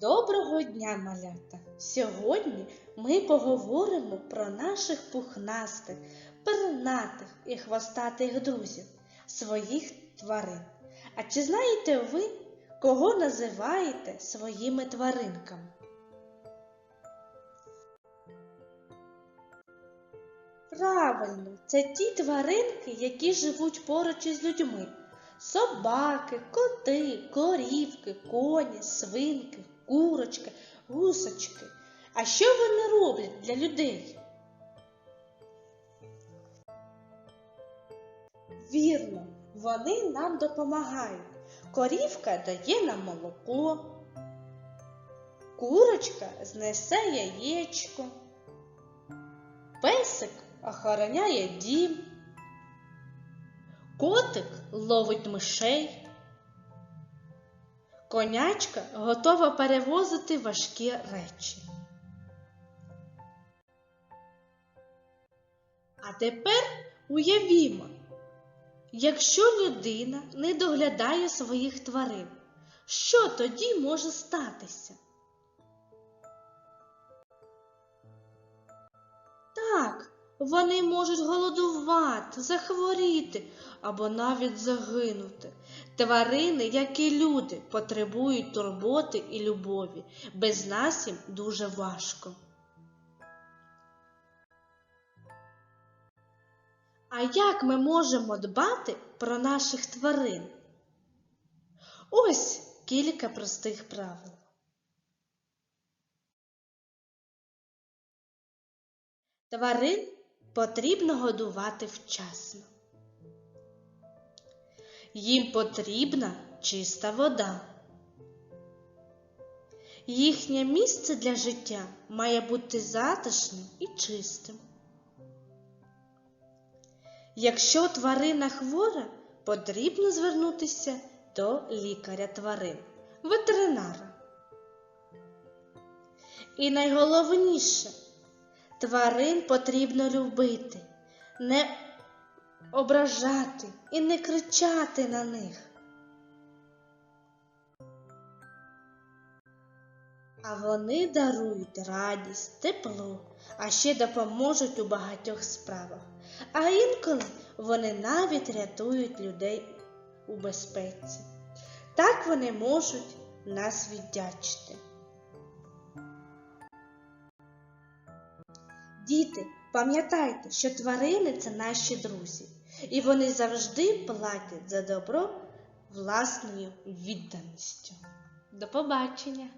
Доброго дня, малята! Сьогодні ми поговоримо про наших пухнастих, пернатих і хвостатих друзів, своїх тварин. А чи знаєте ви, кого називаєте своїми тваринками? Правильно, це ті тваринки, які живуть поруч із людьми. Собаки, коти, корівки, коні, свинки, курочки, гусочки. А що вони роблять для людей? Вірно, вони нам допомагають. Корівка дає нам молоко, курочка знесе яєчко, песик охороняє дім. Котик ловить мишей. Конячка готова перевозити важкі речі. А тепер уявімо, якщо людина не доглядає своїх тварин, що тоді може статися? Вони можуть голодувати, захворіти або навіть загинути. Тварини, як і люди, потребують турботи і любові. Без нас їм дуже важко. А як ми можемо дбати про наших тварин? Ось кілька простих правил. Тварин потрібно годувати вчасно. Їм потрібна чиста вода. Їхнє місце для життя має бути затишним і чистим. Якщо тварина хвора, потрібно звернутися до лікаря тварин, ветеринара. І найголовніше тварин потрібно любити, не ображати і не кричати на них. А вони дарують радість, тепло, а ще допоможуть у багатьох справах. А інколи вони навіть рятують людей у безпеці. Так вони можуть нас віддячити. Діти, пам'ятайте, що тварини це наші друзі, і вони завжди платять за добро власною відданістю. До побачення!